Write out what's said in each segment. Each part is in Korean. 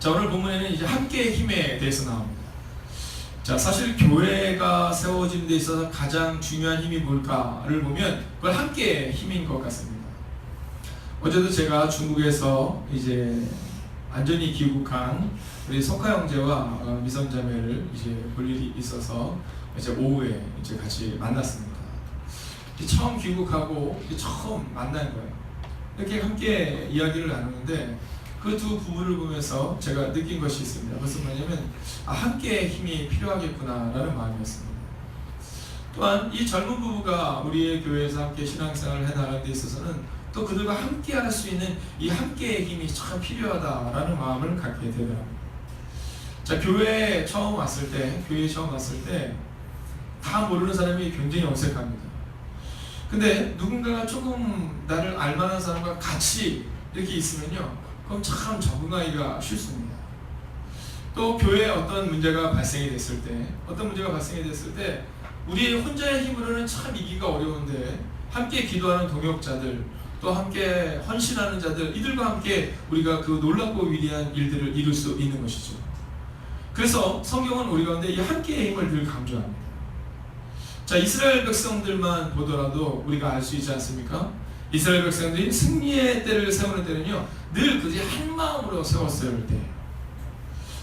자 오늘 본문에는 이제 함께의 힘에 대해서 나옵니다. 자 사실 교회가 세워진 데 있어서 가장 중요한 힘이 뭘까를 보면 그걸 함께의 힘인 것 같습니다. 어제도 제가 중국에서 이제 안전히 귀국한 우리 석하 형제와 어, 미선 자매를 이제 볼 일이 있어서 이제 오후에 이제 같이 만났습니다. 처음 귀국하고 처음 만난 거예요. 이렇게 함께 이야기를 나누는데 그 두 부부를 보면서 제가 느낀 것이 있습니다. 무슨 말이냐면 아, 함께 힘이 필요하겠구나라는 마음이었습니다. 또한 이 젊은 부부가 우리의 교회에서 함께 신앙생활을 해나가는 데 있어서는 또 그들과 함께 할 수 있는 이 함께의 힘이 참 필요하다라는 마음을 갖게 되더라고요. 자, 교회에 처음 왔을 때, 교회에 처음 왔을 때, 다 모르는 사람이 굉장히 어색합니다. 근데 누군가가 조금 나를 알만한 사람과 같이 이렇게 있으면요, 그럼 참 적응하기가 쉽습니다. 또 교회에 어떤 문제가 발생이 됐을 때, 어떤 문제가 발생이 됐을 때, 우리의 혼자의 힘으로는 참 이기가 어려운데, 함께 기도하는 동역자들, 또 함께 헌신하는 자들, 이들과 함께 우리가 그 놀랍고 위대한 일들을 이룰 수 있는 것이죠. 그래서 성경은 우리 가운데 이 함께의 힘을 늘 강조합니다. 자, 이스라엘 백성들만 보더라도 우리가 알 수 있지 않습니까? 이스라엘 백성들이 승리의 때를 세우는 때는요, 늘 그들이 한 마음으로 세웠을 때.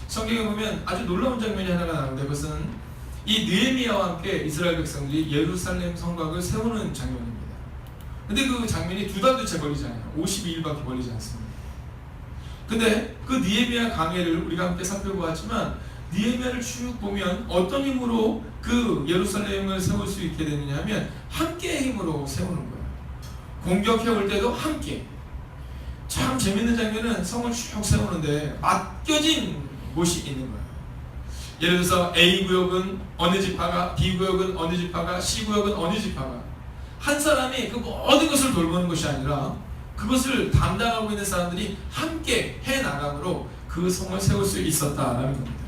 성경에 보면 아주 놀라운 장면이 하나가 나오는데 그것은 이 느헤미야와 함께 이스라엘 백성들이 예루살렘 성곽을 세우는 장면입니다. 근데 그 장면이 두 달도 채 걸리잖아요. 52일밖에 걸리지 않습니다. 근데 그 니에미아 강해를 우리가 함께 살펴보았지만 니에미아를 쭉 보면 어떤 힘으로 그 예루살렘을 세울 수 있게 되느냐 하면 함께의 힘으로 세우는 거예요. 공격해 올 때도 함께. 참 재밌는 장면은 성을 쭉 세우는데 맡겨진 곳이 있는 거예요. 예를 들어서 A 구역은 어느 지파가, B 구역은 어느 지파가, C 구역은 어느 지파가 한 사람이 그 모든 것을 돌보는 것이 아니라 그것을 담당하고 있는 사람들이 함께 해 나감으로 그 성을 세울 수 있었다라는 겁니다.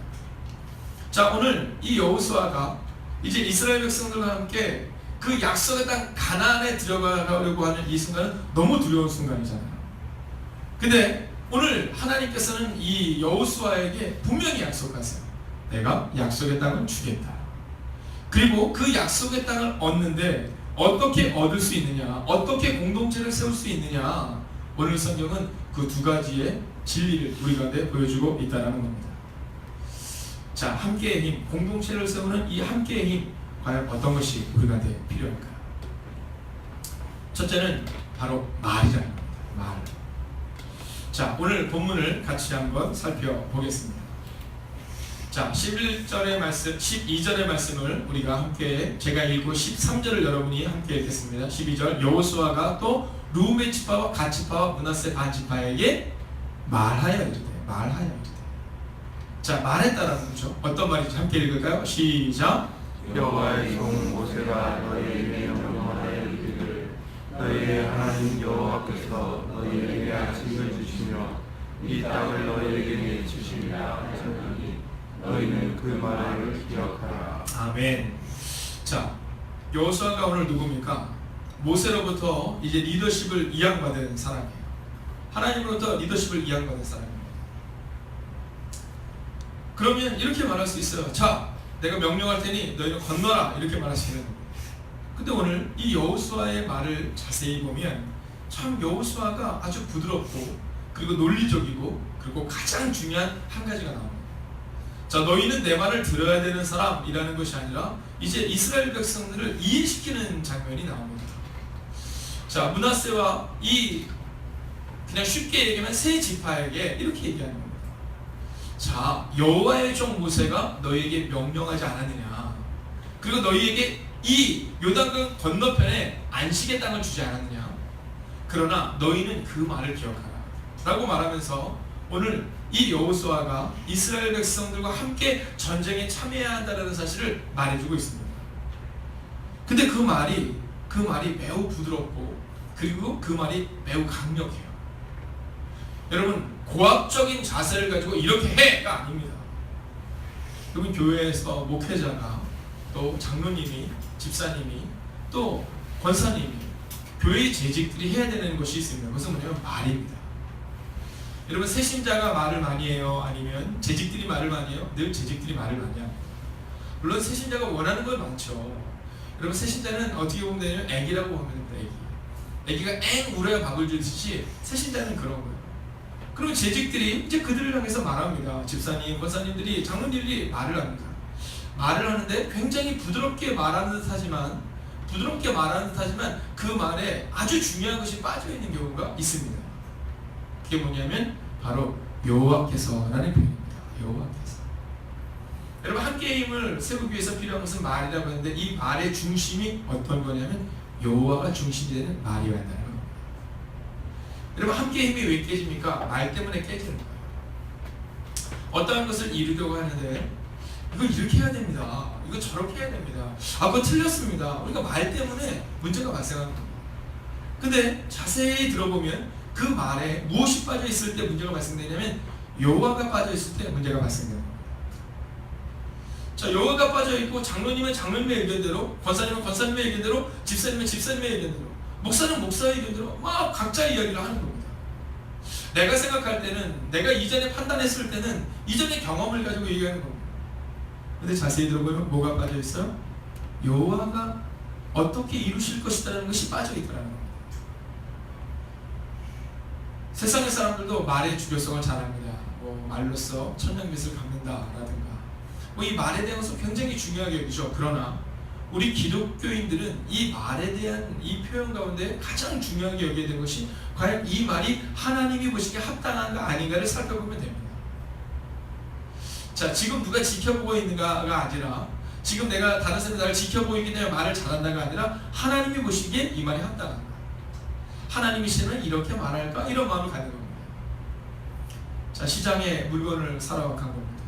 자 오늘 이 여호수아가 이제 이스라엘 백성들과 함께 그 약속의 땅 가나안에 들어가려고 하는 이 순간은 너무 두려운 순간이잖아요. 근데 오늘 하나님께서는 이 여호수아에게 분명히 약속하세요. 내가 약속의 땅을 주겠다. 그리고 그 약속의 땅을 얻는데 어떻게 얻을 수 있느냐, 어떻게 공동체를 세울 수 있느냐. 오늘 성경은 그 두 가지의 진리를 우리 가운데 보여주고 있다는 겁니다. 자, 함께의 힘, 공동체를 세우는 이 함께의 힘, 과연 어떤 것이 우리 가운데 필요할까? 첫째는 바로 말이라는 겁니다. 말. 자, 오늘 본문을 같이 한번 살펴보겠습니다. 자, 11절의 말씀, 12절의 말씀을 우리가 함께 제가 읽고 13절을 여러분이 함께 읽겠습니다. 12절 여호수아가 또 루메 지파와 갓 지파와 문하세 반 지파에게 말하여 이르되 말하여 이르되 자, 말했다라는 거죠. 어떤 말인지 함께 읽을까요? 시작. 여호와의 종 모세가 너희에게 명령하여 이르기를 너희의 하나님 여호와께서 너희에게 아침을 주시며 이 땅을 너희에게 주시리라 하셨으니 너희는 그 말을 기억하라 아멘. 자, 여호수아가 오늘 누굽니까? 모세로부터 이제 리더십을 이양받은 사람이에요. 하나님으로부터 리더십을 이양받은 사람입니다. 그러면 이렇게 말할 수 있어요. 자, 내가 명령할 테니 너희는 건너라 이렇게 겁니다. 근데 오늘 이 여호수아의 말을 자세히 보면 참 여호수아가 아주 부드럽고 그리고 논리적이고 그리고 가장 중요한 한 가지가 나옵니다. 자, 너희는 내 말을 들어야 되는 사람이라는 것이 아니라 이제 이스라엘 백성들을 이해시키는 장면이 나옵니다. 자, 문하세와 이 그냥 쉽게 얘기하면 세 지파에게 이렇게 얘기하는 겁니다. 자, 여호와의 종 모세가 너희에게 명령하지 않았느냐? 그리고 너희에게 이 요단강 건너편에 안식의 땅을 주지 않았느냐? 그러나 너희는 그 말을 기억하라. 라고 말하면서 오늘 이 여호수아가 이스라엘 백성들과 함께 전쟁에 참여해야 한다는 사실을 말해주고 있습니다. 근데 그 말이 그 말이 매우 부드럽고 그리고 그 말이 매우 강력해요. 여러분 고압적인 자세를 가지고 이렇게 해가 아닙니다. 여러분 교회에서 목회자가 또 장로님이 집사님이 또 권사님이 교회의 재직들이 해야 되는 것이 있습니다. 그것은 뭐냐면 말입니다. 여러분 세신자가 말을 많이 해요? 아니면 재직들이 말을 많이 해요? 늘 재직들이 말을 많이 합니다. 물론 세신자가 원하는 건 많죠. 여러분 세신자는 어떻게 보면 되냐면 애기라고 보면 됩니다. 애기. 애기가 앵 울어야 밥을 주듯이 세신자는 그런 거예요. 그리고 재직들이 이제 그들을 향해서 말합니다. 집사님, 권사님들이 장로님들이 말을 합니다. 말을 하는데 굉장히 부드럽게 말하는 듯하지만 부드럽게 말하는 듯하지만 그 말에 아주 중요한 것이 빠져 있는 경우가 있습니다. 그게 뭐냐면 바로 여호와께서라는 표현입니다. 여호와께서. 여러분 한 게임을 세우기 위해서 필요한 것은 말이라고 하는데 이 말의 중심이 어떤 거냐면 여호와가 중심이 되는 한다는 겁니다. 여러분 한 게임이 왜 깨집니까? 말 때문에 깨지는 거예요. 어떠한 것을 이루려고 하는데 이거 이렇게 해야 됩니다. 이거 저렇게 해야 됩니다. 아, 그거 틀렸습니다. 우리가 말 때문에 문제가 발생하는 겁니다. 근데 자세히 들어보면 그 말에 무엇이 빠져 있을 때 문제가 발생되냐면 여호와가 빠져 있을 때 문제가 겁니다. 자, 여호와가 빠져 있고 장로님은 장로님의 의견대로, 권사님은 권사님의 의견대로, 집사님은 집사님의 의견대로, 목사는 목사의 의견대로 막 각자 이야기를 하는 겁니다. 내가 생각할 때는 내가 이전에 판단했을 때는 이전의 경험을 가지고 얘기하는 겁니다. 근데 자세히 들어보면 뭐가 빠져 있어요? 여호와가 어떻게 이루실 것이라는 것이 빠져 있더라는 겁니다. 세상의 사람들도 말의 중요성을 잘 압니다. 뭐 말로써 천년빛을 갚는다라든가 뭐 이 말에 대해서 굉장히 중요하게 여기죠. 그러나 우리 기독교인들은 이 말에 대한 이 표현 가운데 가장 중요하게 여기게 된 것이 과연 이 말이 하나님이 보시기에 합당한가 아닌가를 살펴보면 됩니다. 자, 지금 누가 지켜보고 있는가가 아니라 지금 내가 다른 사람이 나를 지켜보고 있기 때문에 말을 잘한다가 아니라 하나님이 보시기에 이 말이 합당한가. 하나님이시면 이렇게 말할까? 이런 마음을 갖는 겁니다. 자, 시장에 물건을 사러 간 겁니다.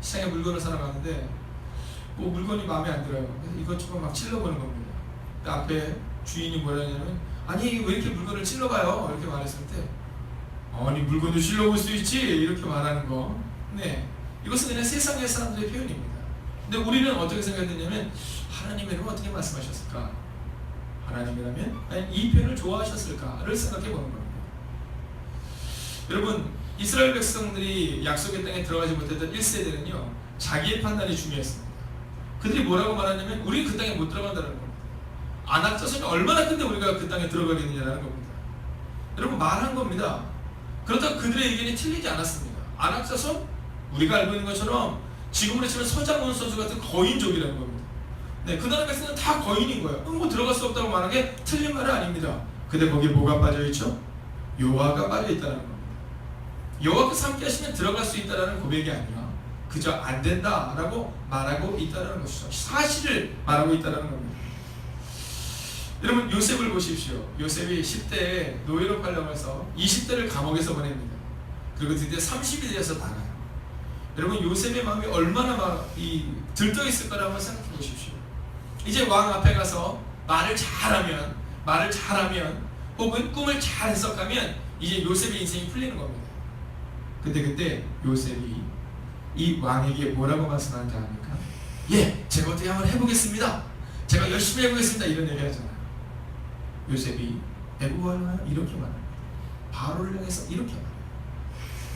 시장에 물건을 사러 가는데 뭐 물건이 마음에 안 들어요. 이것저것 막 찔러보는 겁니다. 그 앞에 주인이 뭐라냐면 아니 왜 이렇게 물건을 찔러봐요? 이렇게 말했을 때 아니 물건도 찔러볼 수 있지 이렇게 말하는 거. 네, 이것은 그냥 세상의 사람들의 표현입니다. 근데 우리는 어떻게 생각했냐면 하나님이라면 어떻게 말씀하셨을까? 하나님이라면 과연 이 표현을 좋아하셨을까를 생각해 보는 겁니다. 여러분 이스라엘 백성들이 약속의 땅에 들어가지 못했던 1세대는요 자기의 판단이 중요했습니다. 그들이 뭐라고 말하냐면 우리 그 땅에 못 들어간다는 겁니다. 안악자손이 얼마나 큰데 우리가 그 땅에 들어가겠느냐라는 겁니다. 여러분 말한 겁니다. 그렇다고 그들의 의견이 틀리지 않았습니다. 안악자손 우리가 알고 있는 것처럼 지금으로 치면 서장훈 선수 같은 거인족이라는 겁니다. 네, 그 나라 백성은 다 거인인 거예요. 뭐 들어갈 수 없다고 말한 게 틀린 말은 아닙니다. 근데 거기에 뭐가 빠져 있죠? 여호와가 빠져 있다는 겁니다. 여호와께서 함께 하시면 들어갈 수 있다라는 고백이 아니라 그저 안 된다라고 말하고 있다는 것이죠. 사실을 말하고 있다는 겁니다. 여러분 요셉을 보십시오. 요셉이 10대에 노예로 팔려가서 20대를 감옥에서 보냅니다. 그리고 드디어 30이 되어서 나가요. 여러분 요셉의 마음이 얼마나 막 이 들떠 있을 거라 한번 생각해 보십시오. 이제 왕 앞에 가서 말을 잘하면 말을 잘하면 혹은 꿈을 잘 해석하면 이제 요셉의 인생이 풀리는 겁니다. 근데 그때 요셉이 이 왕에게 뭐라고 말씀하는지 아닙니까? 예, 제가 어떻게 한번 해보겠습니다. 제가 열심히 해보겠습니다. 이런 얘기 하잖아요. 요셉이 애국하나요? 이렇게 말합니다. 바로를 향해서 이렇게 말해요.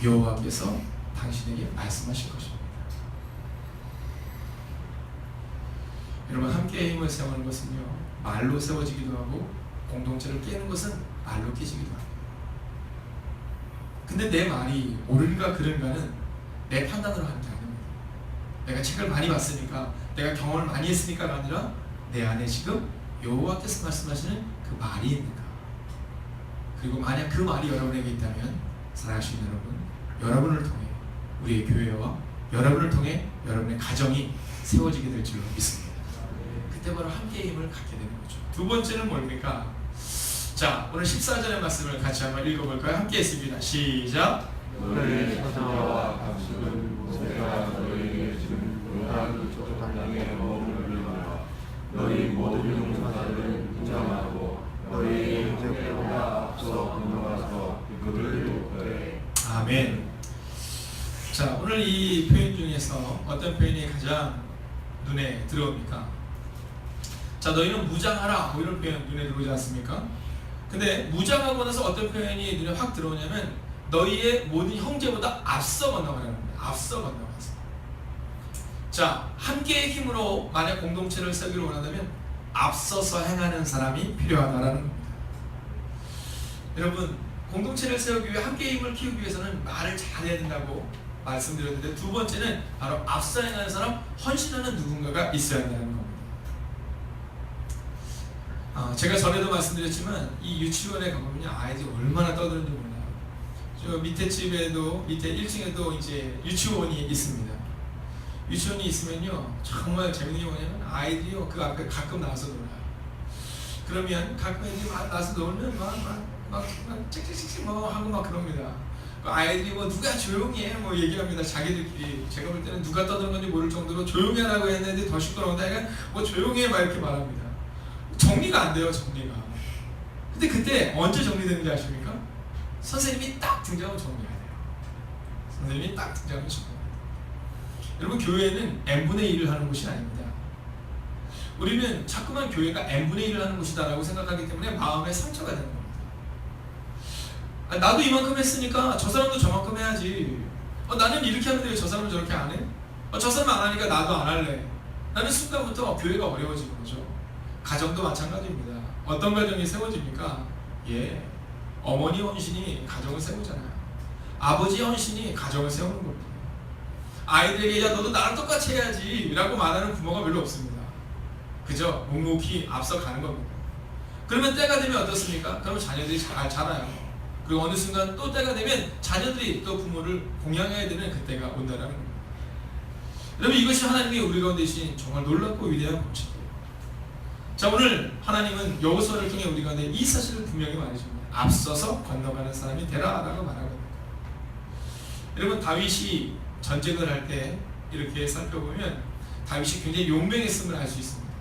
여호와께서 당신에게 말씀하실 것입니다. 여러분 함께 힘을 세우는 것은요 말로 세워지기도 하고 공동체를 깨는 것은 말로 깨지기도 합니다. 근데 내 말이 옳은가 그른가는 내 판단으로 하는 게 아닙니다. 내가 책을 많이 봤으니까 내가 경험을 많이 했으니까가 아니라 내 안에 지금 여호와께서 말씀하시는 그 말이 있는가 그리고 만약 그 말이 여러분에게 있다면 사랑하시는 여러분 여러분을 통해 우리의 교회와 여러분을 통해 여러분의 가정이 세워지게 될 줄로 믿습니다. 그때 바로 함께 힘을 갖게 되는 거죠. 두 번째는 뭡니까? 자, 오늘 14절의 말씀을 같이 한번 읽어볼까요? 함께 했습니다. 시작. 너희 사자와 각식은 모세가 너희에게 지금 요단 쪽 당장에 머무르리라 너희 모든 용사들을 인정하고 너희 형제보다 앞서 건너가서 그들을 돕되 아멘. 자, 오늘 이 표현 중에서 어떤 표현이 가장 눈에 들어옵니까? 자, 너희는 무장하라. 뭐 이런 표현 눈에 들어오지 않습니까? 근데 무장하고 나서 어떤 표현이 눈에 확 들어오냐면 너희의 모든 형제보다 앞서 건너가라는 겁니다. 앞서 건너가서. 자, 함께의 힘으로 만약 공동체를 세우기를 원한다면 앞서서 행하는 사람이 필요하다라는 겁니다. 여러분, 공동체를 세우기 위해 함께의 힘을 키우기 위해서는 말을 잘해야 된다고 말씀드렸는데 두 번째는 바로 앞서 행하는 사람, 헌신하는 누군가가 있어야 한다는 겁니다. 아, 제가 전에도 말씀드렸지만 이 유치원에 가보면 아이들이 얼마나 떠드는지 몰라요. 저 밑에 집에도 밑에 1층에도 이제 유치원이 있습니다. 유치원이 있으면요 정말 재밌는 게 뭐냐면 아이들이요 그 앞에 가끔 나와서 놀아요. 그러면 가끔 애들이 막 나와서 놀면 막막막 짹짹짹짹 뭐 하고 막 그럽니다. 그 아이들이 뭐 누가 조용히 해뭐 얘기합니다 자기들끼리 제가 볼 때는 누가 떠드는 건지 모를 정도로 조용히 하라고 했는데 더 시끄러운데 하여간 뭐 조용히 해막 이렇게 말합니다. 정리가 안 돼요 정리가. 근데 그때 언제 정리되는지 아십니까? 선생님이 딱 등장하면 정리가 돼요. 선생님이 딱 등장하면 정리가 돼요. 여러분 교회는 n분의 1을 하는 곳이 아닙니다. 우리는 자꾸만 교회가 n분의 1을 하는 곳이다라고 생각하기 때문에 마음에 상처가 되는 겁니다. 아, 나도 이만큼 했으니까 저 사람도 저만큼 해야지. 어, 나는 이렇게 하는데 왜 저 사람은 저렇게 안 해? 어, 저 사람 안 하니까 나도 안 할래. 나는 순간부터 교회가 어려워지는 거죠. 가정도 마찬가지입니다. 어떤 가정이 세워집니까? 예. 어머니 헌신이 가정을 세우잖아요. 아버지 헌신이 가정을 세우는 겁니다. 아이들에게 야 너도 나랑 똑같이 해야지 라고 말하는 부모가 별로 없습니다. 그저 묵묵히 앞서 가는 겁니다. 그러면 때가 되면 어떻습니까? 그러면 자녀들이 잘 자라요. 그리고 어느 순간 또 때가 되면 자녀들이 또 부모를 공양해야 되는 그때가 온다는 겁니다. 여러분 이것이 하나님이 우리 가운데 계신 정말 놀랍고 위대한 법칙이에요. 자 오늘 하나님은 여호수아를 통해 우리 가운데 이 사실을 분명히 말해줍니다. 앞서서 건너가는 사람이 되라라고 말하거든요. 여러분 다윗이 전쟁을 할 때 이렇게 살펴보면 다윗이 굉장히 용맹했음을 알 수 있습니다.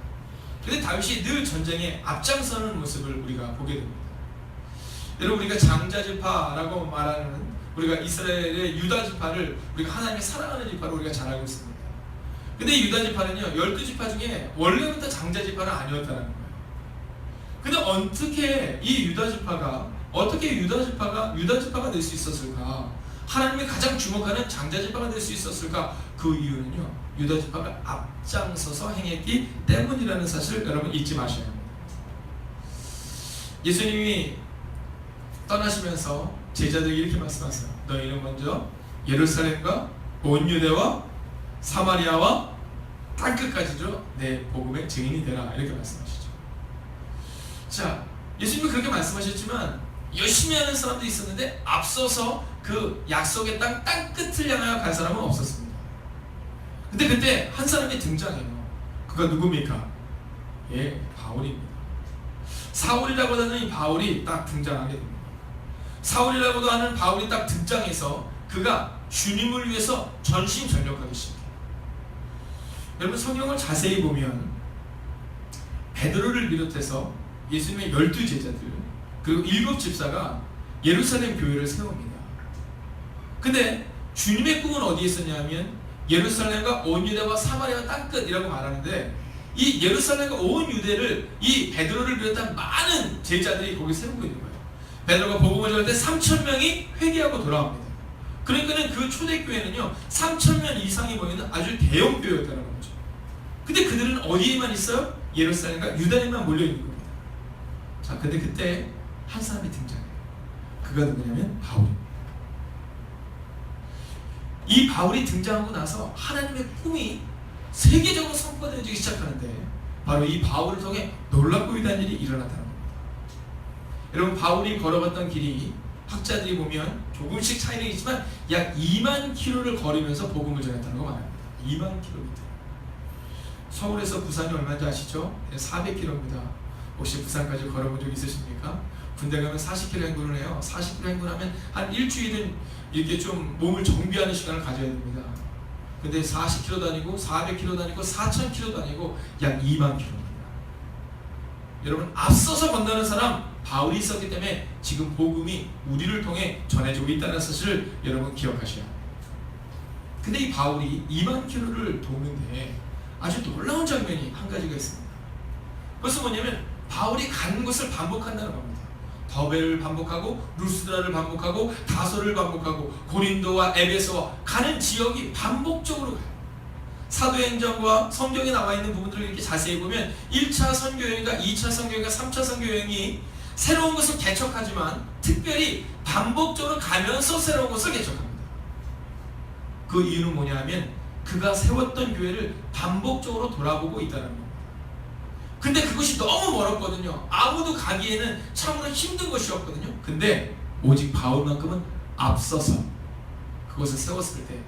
근데 다윗이 늘 전쟁에 앞장서는 모습을 우리가 보게 됩니다. 여러분 우리가 장자지파라고 말하는 우리가 이스라엘의 유다지파를 우리가 하나님의 사랑하는 지파로 우리가 잘 알고 있습니다. 근데 유다 지파는요 12지파 중에 원래부터 장자 지파는 아니었다는 거예요. 근데 어떻게 이 유다 지파가 어떻게 유다 지파가 유다 지파가 될 수 있었을까? 하나님이 가장 주목하는 장자 지파가 될 수 있었을까? 그 이유는요 유다 지파가 앞장서서 행했기 때문이라는 사실을 여러분 잊지 마셔야 합니다. 예수님이 떠나시면서 제자들에게 이렇게 말씀하세요. 너희는 먼저 예루살렘과 온 유대와 사마리아와 땅끝까지죠 내 복음의 증인이 되라 이렇게 말씀하시죠. 자, 예수님이 그렇게 말씀하셨지만 열심히 하는 사람도 있었는데 앞서서 그 약속의 땅 땅끝을 향하여 갈 사람은 없었습니다. 근데 그때 한 사람이 등장해요. 그가 누굽니까? 예, 바울입니다. 사울이라고 하는 이 바울이 딱 등장하게 됩니다. 사울이라고도 하는 바울이 딱 등장해서 그가 주님을 위해서 전심 전력하기 시작해요. 여러분 성경을 자세히 보면 베드로를 비롯해서 예수님의 열두 제자들 그리고 일곱 집사가 예루살렘 교회를 세웁니다. 근데 주님의 꿈은 어디에 있었냐면 예루살렘과 온 유대와 사마리아 땅끝이라고 말하는데 이 예루살렘과 온 유대를 이 베드로를 비롯한 많은 제자들이 거기 세우고 있는 거예요. 베드로가 복음을 전할 때 3천 명이 회개하고 돌아옵니다. 그러니까는 그 초대교회는요 3천 명 이상이 모이는 아주 대형 교회였다는 거죠. 근데 그들은 어디에만 있어요? 예루살렘과 유다에만 몰려 있는 겁니다. 자, 근데 그때 한 사람이 등장해요. 그가 누구냐면 바울입니다. 이 바울이 등장하고 나서 하나님의 꿈이 세계적으로 선포되어지기 시작하는데 바로 이 바울을 통해 놀랍고 위대한 일이 일어났다는 겁니다. 여러분 바울이 걸어갔던 길이 학자들이 보면 조금씩 차이는 있지만 약 2만 킬로를 걸으면서 복음을 전했다는 거 말합니다. 2만 킬로미터. 서울에서 부산이 얼마인지 아시죠? 400km입니다. 혹시 부산까지 걸어본 적 있으십니까? 군대 가면 40km 행군을 해요. 40km 행군하면 한 일주일은 이렇게 좀 몸을 정비하는 시간을 가져야 됩니다. 근데 40km 다니고 400km 다니고 4000km 다니고 약 2만 km입니다. 여러분 앞서서 건너는 사람 바울이 있었기 때문에 지금 복음이 우리를 통해 전해지고 있다는 사실을 여러분 기억하셔야 합니다. 근데 이 바울이 2만 킬로를 도는데 아주 놀라운 장면이 한 가지가 있습니다. 그것은 뭐냐면 바울이 간 곳을 반복한다는 겁니다. 더벨을 반복하고 루스드라를 반복하고 다소를 반복하고 고린도와 에베소와 가는 지역이 반복적으로 가요. 사도행전과 성경에 나와 있는 부분들을 이렇게 자세히 보면 1차 선교여행과 2차 선교여행과 3차 선교여행이 새로운 것을 개척하지만 특별히 반복적으로 가면서 새로운 것을 개척합니다. 그 이유는 뭐냐면 그가 세웠던 교회를 반복적으로 돌아보고 있다는 겁니다. 근데 그것이 너무 멀었거든요. 아무도 가기에는 참으로 힘든 것이었거든요. 근데 오직 바울만큼은 앞서서 그것을 세웠을 때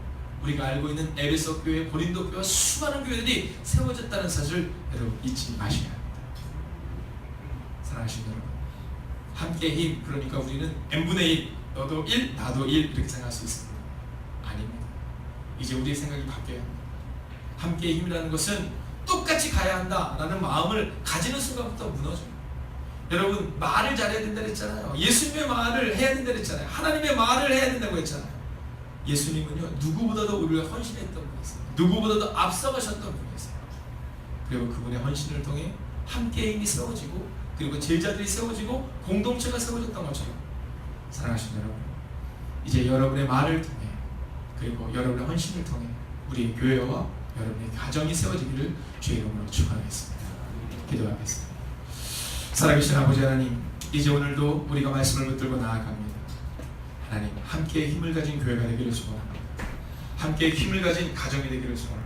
우리가 알고 있는 에베소 교회, 고린도 교회 수많은 교회들이 세워졌다는 사실을 여러분 잊지 마셔야 합니다. 사랑하시는 여러분, 함께 힘 그러니까 우리는 n분의 1 너도 1 나도 1 이렇게 생각할 수 있습니다. 아닙니다. 이제 우리의 생각이 바뀌어야 합니다. 함께 힘이라는 것은 똑같이 가야 한다라는 마음을 가지는 순간부터 무너져요. 여러분 말을 잘해야 된다 그랬잖아요. 예수님의 말을 해야 된다 그랬잖아요. 하나님의 말을 해야 된다고 했잖아요. 예수님은요 누구보다도 우리를 헌신했던 분이세요. 누구보다도 앞서가셨던 분이세요. 그리고 그분의 헌신을 통해 함께 힘이 세워지고 그리고 제자들이 세워지고 공동체가 세워졌던 것처럼 사랑하신 여러분 이제 여러분의 말을 통해 그리고 여러분의 헌신을 통해 우리 교회와 여러분의 가정이 세워지기를 주의 이름으로 축원하겠습니다. 기도하겠습니다. 살아계신 아버지 하나님 이제 오늘도 우리가 말씀을 붙들고 나아갑니다. 하나님 함께 힘을 가진 교회가 되기를 소원합니다. 함께 힘을 가진 가정이 되기를 소원합니다.